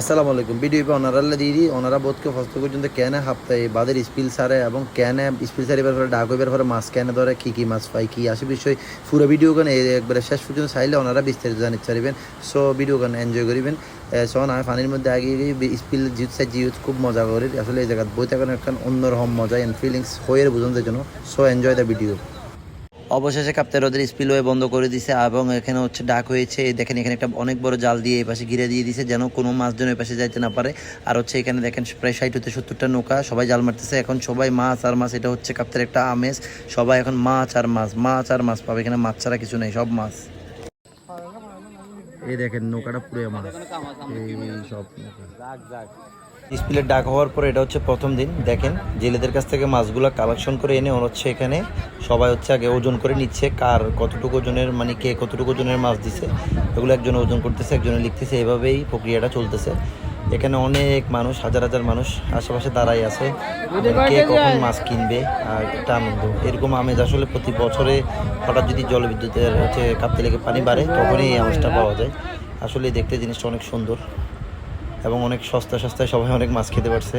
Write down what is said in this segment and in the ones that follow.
আসসালামু আলাইকুম। Video pay ওনারা দিদি ওনারা বোধকে ফস্ত পর্যন্ত কেনে হাপ্তায় বাদের স্পিল সারে এবং কেনে স্পিল সারি বের করে ডাক বের করে মাছ কেনে ধরে, কী কী মাছ পাই কী আসে বিষয়। পুরো ভিডিও গান একবারে শেষ পর্যন্ত চাইলে ওনারা বিস্তারিত জানিতে চাইবেন। সো ভিডিও গান এনজয় করিবেন। সো আমি পানির মধ্যে আগে স্পিল জিউত সাই জিউত খুব মজা করি। আসলে এই জায়গায় বই থাকার একটা অন্যরকম মজা এন্ড ফিলিংস হয়ে বোঝানোর জন্য। সো এনজয় দ্য ভিডিও অবশেষে কাপ্তাই হ্রদের স্পিলওয়ে বন্ধ করে দিছে এবং এখানে হচ্ছে ডাক হয়েছে। দেখেন এখানে একটা অনেক বড় জাল দিয়ে এই পাশে ঘিরে দিয়ে দিছে যেন কোনো মাছ যেন এই পাশে যাইতে না পারে। আর হচ্ছে এখানে দেখেন প্রায় ষাট হতে সত্তরটা নৌকা সবাই জাল মারতেছে। এখন সবাই মাছ আর মাছ, এটা হচ্ছে কাপ্তার একটা আমেজ। সবাই এখন মাছ আর মাছ মাছ আর মাছ পাবে। এখানে মাছ ছাড়া কিছু নেই, সব মাছ। এই দেখেন নৌকাটা পুরো মাছ। সব স্পিলের ডাক হওয়ার পর এটা হচ্ছে প্রথম দিন। দেখেন জেলেদের কাছ থেকে মাছগুলো কালেকশন করে এনে ওরা হচ্ছে এখানে সবাই হচ্ছে আগে ওজন করে নিচ্ছে কার কতটুকু ওজনের মানে কে কতটুকু ওজনের মাছ দিছে। এগুলো একজন ওজন করতেছে একজনে লিখতেছে এভাবেই প্রক্রিয়াটা চলতেছে। এখানে অনেক মানুষ হাজার হাজার মানুষ আশেপাশে দাঁড়াই আছে মানে কে কখন মাছ কিনবে আর একটা আনন্দ। এরকম আমেজ আসলে প্রতি বছরে হঠাৎ যদি জলবিদ্যুতের হচ্ছে কাঁপতে লেগে পানি বাড়ে তখনই এই আমেজটা পাওয়া যায়। আসলে দেখতে জিনিসটা অনেক সুন্দর। এবং অনেক সস্তা সস্তায় সবাই অনেক মাছ খেতে পারছে।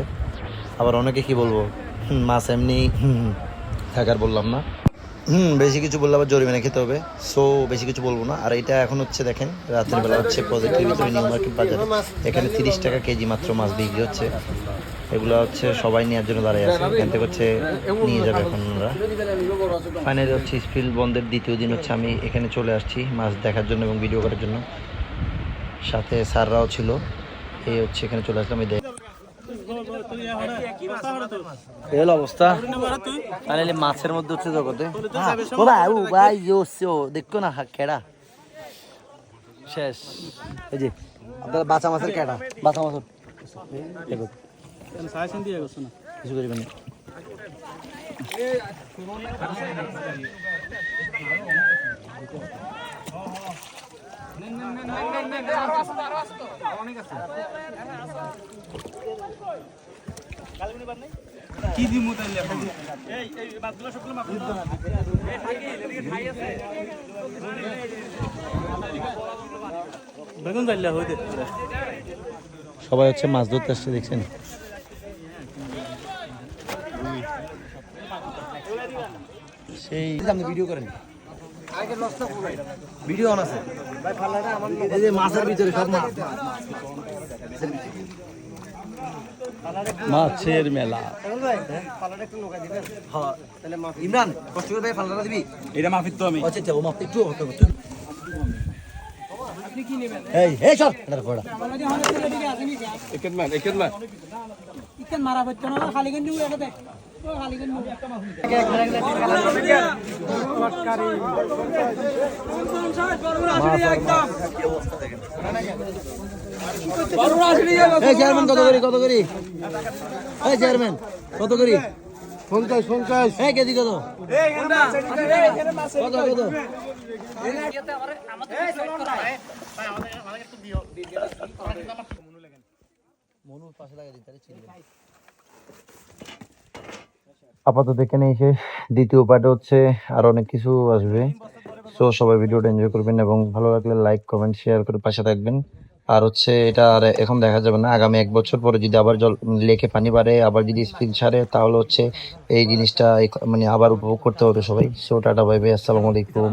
আবার অনেকে কি বলব মাছ এমনি থাকার বললাম না। হুম, বেশি কিছু বললে আবার জরিমানা খেতে হবে। সো বেশি কিছু বলব না। আর এটা এখন হচ্ছে দেখেন, রাতের বেলা হচ্ছে মার্কেট বাজারে। এখানে তিরিশ টাকা কেজি মাত্র মাছ বিক্রি হচ্ছে। এগুলো হচ্ছে সবাই নেওয়ার জন্য দাঁড়িয়ে আছে। এখান থেকে হচ্ছে নিয়ে যাবে এখন ওনারা ফাইনালি হচ্ছে স্পিল বন্ধের দ্বিতীয় দিন হচ্ছে আমি এখানে চলে আসছি মাছ দেখার জন্য এবং ভিডিও করার জন্য। সাথে স্যাররাও ছিল। এই হচ্ছে এখানে চলে আসলাম এই দেখ। অবস্থা। ফাইনালি মাছের মধ্যে হচ্ছে জগতে। ও ভাই ও ভাই দেখো না কেডা। শেষ। এই যে আপনার বাঁচা মাছের কেডা? বাঁচা মাছের দেখো। কিছু করিবেন না। বেগুন জানলে হইতে সবাই হচ্ছে মাছ ধরতে আসছে দেখছেন? সেই আপনি ভিডিও করেন। ভিডিও অন আছে। এই যে মাছের ভিতরে সব মাছ মাছের মেলা হ্যাঁ। ইমরান কষ্ট করে ভাই ফাল্লাটা দিবি এটা মাফিত তো আমি আচ্ছা আচ্ছা ও একটু এই এই চল এটা পড়া একের মার একের মার ইকেন মারা হচ্ছে না খালি গেন দিউ এটাতে খালি গেন এই চেয়ারম্যান কত করি কত করি? এই চেয়ারম্যান কত করি? পঞ্চাশ পঞ্চাশ। এই কেজি কত? কত কত? আপাতত এখানে এসে দ্বিতীয় পার্টে হচ্ছে আর অনেক কিছু আসবে। সো সবাই ভিডিওটা এনজয় করবেন এবং ভালো লাগলে লাইক কমেন্ট শেয়ার করে পাশে থাকবেন। আর হচ্ছে এটা আর এখন দেখা যাবে না, আগামী এক বছর পরে যদি আবার জল লেকে পানি বাড়ে, আবার যদি স্পিড ছাড়ে, তাহলে হচ্ছে এই জিনিসটা মানে আবার উপভোগ করতে হবে সবাই। সো টাটা ভাই বাই আসসালামু আলাইকুম।